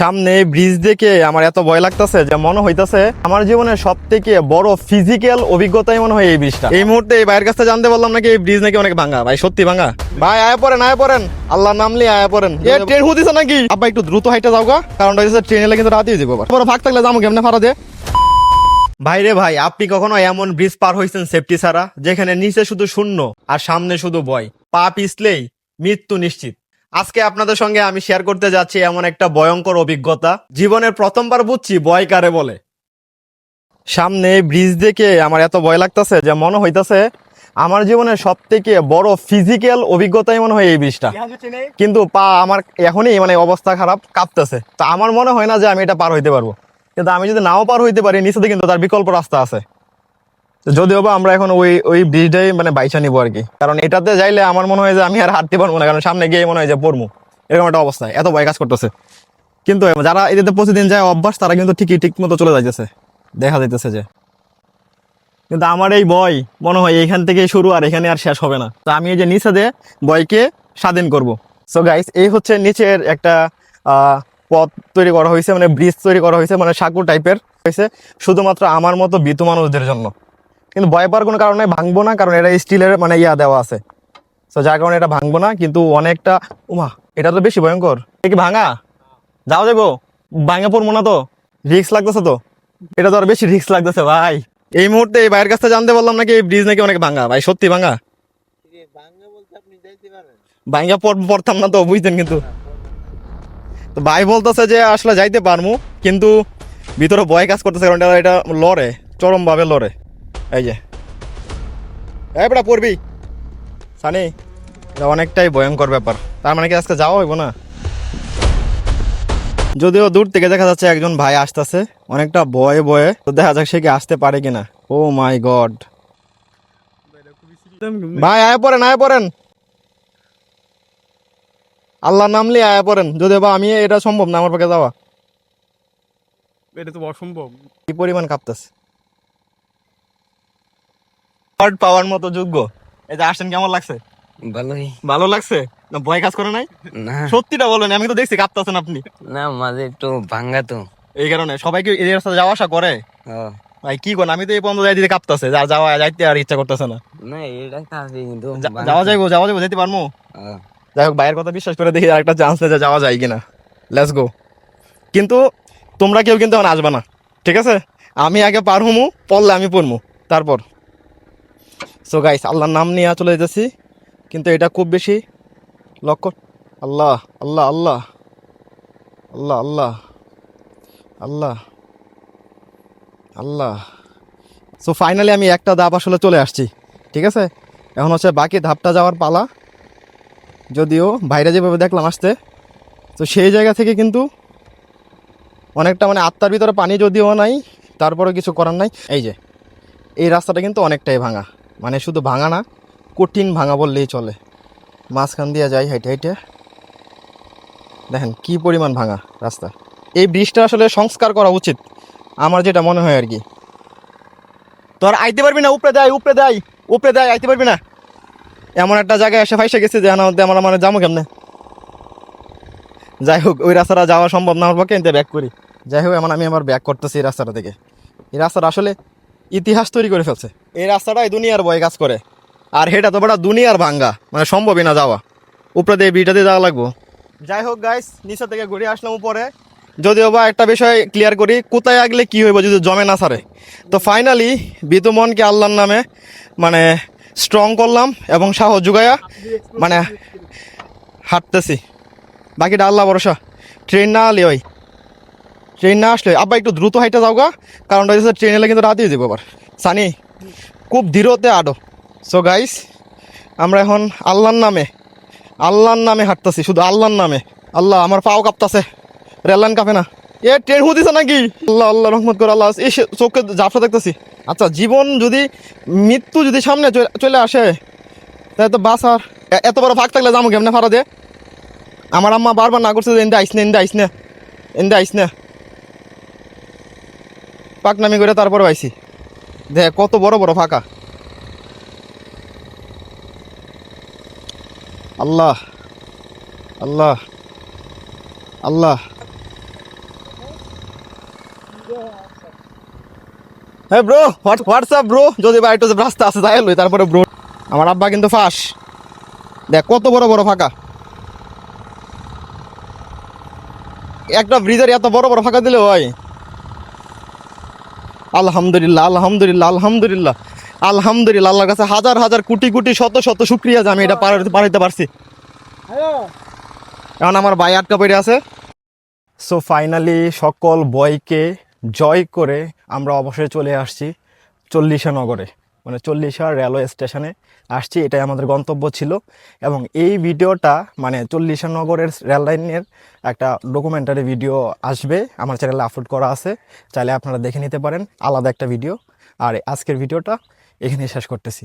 সামনে ব্রিজ দেখে আমার এত ভয় লাগতেছে যে মনে হইতাছে আমার জীবনের সব থেকে বড় ফিজিক্যাল অভিজ্ঞতাই মনে হয় এই ব্রিজটা এই মুহূর্তে এই ভাইয়ের কাছে জানতে পারলাম নাকি এই ব্রিজ নাকি অনেক ভাঙা। ভাই সত্যি ভাঙা। ভাই আয়া পড়েন আয়া পড়েন। আল্লাহ নামলি আয়া পড়েন। এ ট্রেন হুদিছে নাকি? আব্বা একটু দ্রুত হাইটে যাও গা। কারণ হচ্ছে ট্রেন এলে কিন্তু রাতেই দিব বড় ফাঁক থাকলে যাব কেমনে ফারা দে ভাইরে ভাই আপনি কখনো এমন ব্রিজ পার হয়েছেন সেফটি ছাড়া যেখানে নিচে শুধু শূন্য আর সামনে শুধু ভয়? পা পিছলেই মৃত্যু নিশ্চিত। আজকে আপনাদের সঙ্গে আমি শেয়ার করতে যাচ্ছি এমন একটা ভয়ঙ্কর অভিজ্ঞতা। জীবনের প্রথমবার বুঝছি ভয় কারে বলে। সামনে ব্রিজ দেখে আমার এত ভয় লাগতেছে যে মনে হইতাছে আমার জীবনের সব থেকে বড় ফিজিক্যাল অভিজ্ঞতাই মনে হয় এই ব্রিজটা কিন্তু পা আমার এখনই মানে অবস্থা খারাপ কাঁপতেছে। তো আমার মনে হয় না যে আমি এটা পার হইতে পারব। কিন্তু আমি যদি নাও পার হইতে পারি নিচেতে কিন্তু তার বিকল্প রাস্তা আছে। যদিও বা আমরা এখন ওই ওই ব্রিজটাই মানে বাইচা নিবো আর কি। কারণ এটাতে যাইলে আমার মনে হয় যে আমি আর হাঁটতে পারব না, কারণ সামনে গিয়ে মনে হয় যে পড়ব এরকম একটা অবস্থা, এত ভয় কাজ করতেছে। কিন্তু যারা এটাতে প্রতিদিন যায় অভ্যাস, তারা কিন্তু ঠিকই ঠিক মতো চলে যাইতেছে, দেখা যাইতেছে যে। কিন্তু আমার এই বয় মনে হয় এখান থেকে শুরু আর এখানে আর শেষ হবে না। তো আমি এই যে নিচে দিয়ে বয়কে স্বাধীন করব। সো গাইস এই হচ্ছে নিচের একটা পথ তৈরি করা হয়েছে মানে ব্রিজ তৈরি করা হয়েছে মানে সাঁকু টাইপের হয়েছে, শুধুমাত্র আমার মতো বিতু মানুষদের জন্য। কিন্তু ভয় পাওয়ার কোনো কারণে ভাঙবো না কারণ এটা স্টিলের মানে ইয়া দেওয়া আছে। তো যার কারণে এটা ভাঙবো না কিন্তু অনেকটা উমা এটা তো বেশি ভয়ঙ্কর। এ কি ভাঙা? যাও যাব ভাঙা পড়ব না তো। রিক্স লাগতেছে তো। এটা তো আর বেশি রিক্স লাগতেছে ভাই। এই মুহূর্তে এই ভাইয়ের কাছে জানতে বললাম নাকি এই ব্রিজ নাকি অনেক ভাঙা। ভাই সত্যি ভাঙা? ভাঙা পড়- পড়তাম না তো বুঝতেন কিন্তু। তো ভাই বলতেছে যে আসলে যাইতে পারমু কিন্তু ভিতরে ভয় কাজ করতেছে কারণ এটা- এটা লড়ে চরম ভাবে লড়ে। এই যে। এই বেটা পড়বি। সানি এটা অনেকটাই ভয়ঙ্কর ব্যাপার। তার মানে কি আজকে যাওয়া হইব না? যদিও দূর থেকে দেখা যাচ্ছে একজন ভাই আসতেছে অনেকটা ভয়ে ভয়ে। তো দেখা যাক সে কি আসতে পারে কিনা। Oh my God. ভাই আয় পড়েন আয় পড়েন। আল্লাহ নামলে আয়া পড়েন। যদিও বা আমি এটা সম্ভব না আমার পক্ষে যাওয়া। এটা তো অসম্ভব। কি পরিমাণ কাঁপতেছে। হট পাওয়ার মতো যোগ্য। এই যে আসছেন কেমন লাগছে? ভালোই। ভালো লাগছে? না ভয় কাজ করে নাই? না। সত্যিটা বলেন আমি তো দেখছি কাঁপতেছেন আপনি। না মাঝে একটু ভাঙ্গা তো। এই কারণে সবাই কি এই রাস্তায় যাওয়া আসা করে? ভাই কি আমি তো এই পর্যন্ত যাই দিতে কাঁপতেছে যা যাওয়া যাইতে আর ইচ্ছা করতেছে না। না এটা কিন্তু যাওয়া যাইবো যাওয়া যাইবো যাই হোক ভাইয়ের কথা বিশ্বাস করে দেখি আরেকটা চান্স নেই যে যাওয়া যায় কিনা। লেটস গো কিন্তু তোমরা কেউ কিন্তু এখন আসবে না ঠিক আছে? আমি আগে পার হমু পড়লে আমি পড়মু তারপর। সো গাইস আল্লাহর নাম নিয়ে চলে যেতেছি কিন্তু এটা খুব বেশি লক্ষ্য। আল্লাহ আল্লাহ আল্লাহ। আল্লাহ আল্লাহ। আল্লাহ আল্লাহ। সো ফাইনালি আমি একটা ধাপ আসলে চলে আসছি। ঠিক আছে? এখন হচ্ছে বাকি ধাপটা যাওয়ার পালা। যদিও বাইরে যেভাবে দেখলাম আসতে। তো সেই জায়গা থেকে কিন্তু অনেকটা মানে আত্মার ভিতরে পানি যদিও নাই তারপরে কিছু করার নাই। এই যে, এই রাস্তাটা কিন্তু অনেকটাই ভাঙা। মানে শুধু ভাঙা না, কঠিন ভাঙা বললেই চলে। মাঝখান দিয়ে যাই, হাইটে হাইটে। দেখেন কি পরিমাণ ভাঙা রাস্তা। এই ব্রিজটা আসলে সংস্কার করা উচিত, আমার যেটা মনে হয় আর কি। তোর আইতে পারবি না, উপরে দেয় উপরে দেয় উপরে দেয়, আইতে পারবি না। এমন একটা জায়গায় এসে ফাইসে গেছে যে আমার আমার মানে যাব কেমনে? যাই হোক, ওই রাস্তাটা যাওয়া সম্ভব না, আমার পক্ষে ব্যাক করি। যাই হোক এমন আমি আমার ব্যাক করতেছি এই রাস্তাটা থেকে। এই রাস্তাটা আসলে ইতিহাস তৈরি করে ফেলছে। এই রাস্তাটাই দুনিয়ার বয় কাজ করে। আর হেটা তো বড় দুনিয়ার ভাঙ্গা মানে সম্ভবই না যাওয়া। উপরে দিয়ে বিটা দিয়ে যাওয়া লাগবো। যাই হোক গাইস নিচে থেকে ঘুরে আসলাম উপরে। যদিও বা একটা বিষয় ক্লিয়ার করি, কোথায় আগলে কি হইব যদি জমে না সারে। তো ফাইনালি বিতু মনকে আল্লাহর নামে মানে স্ট্রং করলাম এবং সাহস জুগাইয়া মানে হাঁটতেছি। বাকিটা আল্লাহ ভরসা। ট্রেন না আলি ওই। ট্রেন না আসলে, আব্বা একটু দ্রুত হাইটে যাও গা কারণ হচ্ছে ট্রেন এলে কিন্তু রাতেই দিব আবার সানি, খুব ধীরতে আডো। সো গাইস আমরা এখন আল্লাহর নামে আল্লাহর নামে হাঁটতেছি, শুধু আল্লাহর নামে। আল্লাহ, আমার পাও কাঁপতাছে। রেললাইন কাঁপে না। এ ট্রেন হুদিছে নাকি? আল্লাহ আল্লাহ, রহমত করে আল্লাহ। এই চোখে জাফরা দেখতেছি। আচ্ছা জীবন যদি, মৃত্যু যদি সামনে চলে- আসে, তাহলে তো বাস আর এত বড় ফাঁক থাকলে যাব কেমনে ফারা দে আমার আম্মা বারবার না করছে যে এনদে আইস না এনদে আইস না এনদে আইস না। পাকনামি করে তারপরে আইসি দেখ, কত বড় বড় ফাঁকা। আল্লাহ আল্লাহ আল্লাহ। হ্যাঁ ব্রো হোয়াটসঅ্যাপ ব্রো? যদি বা একটু রাস্তা আছে তাই লই, তারপরে ব্রো। আমার আব্বা কিন্তু ফাঁস। দেখ, কত বড় বড় ফাঁকা। একটা ব্রিজের এত বড় বড় ফাঁকা দিলে হয়। আলহামদুলিল্লাহ আলহামদুলিল্লাহ আলহামদুলিল্লাহ। আলহামদুলিল্লাহ আল্লাহর কাছে হাজার হাজার কোটি কোটি শত শত শুক্রিয়া যে আমি এটা পারাইতে পারছি। এখন আমার ভাই আটকা পড়ে আছে। সো ফাইনালি সকল বয়কে জয় করে আমরা অবশ্যই চলে আসছি চল্লিশা নগরে। মানে চল্লিশ চল্লিশা রেলওয়ে স্টেশনে আসছি, এটাই আমাদের গন্তব্য ছিল। এবং এই ভিডিওটা মানে চল্লিশ নগরের রেললাইনের একটা ডকুমেন্টারি ভিডিও আসবে, আমার চ্যানেলে আপলোড করা আছে, চাইলে আপনারা দেখে নিতে পারেন, আলাদা একটা ভিডিও আর আজকের ভিডিওটা এখানে শেষ করতেছি।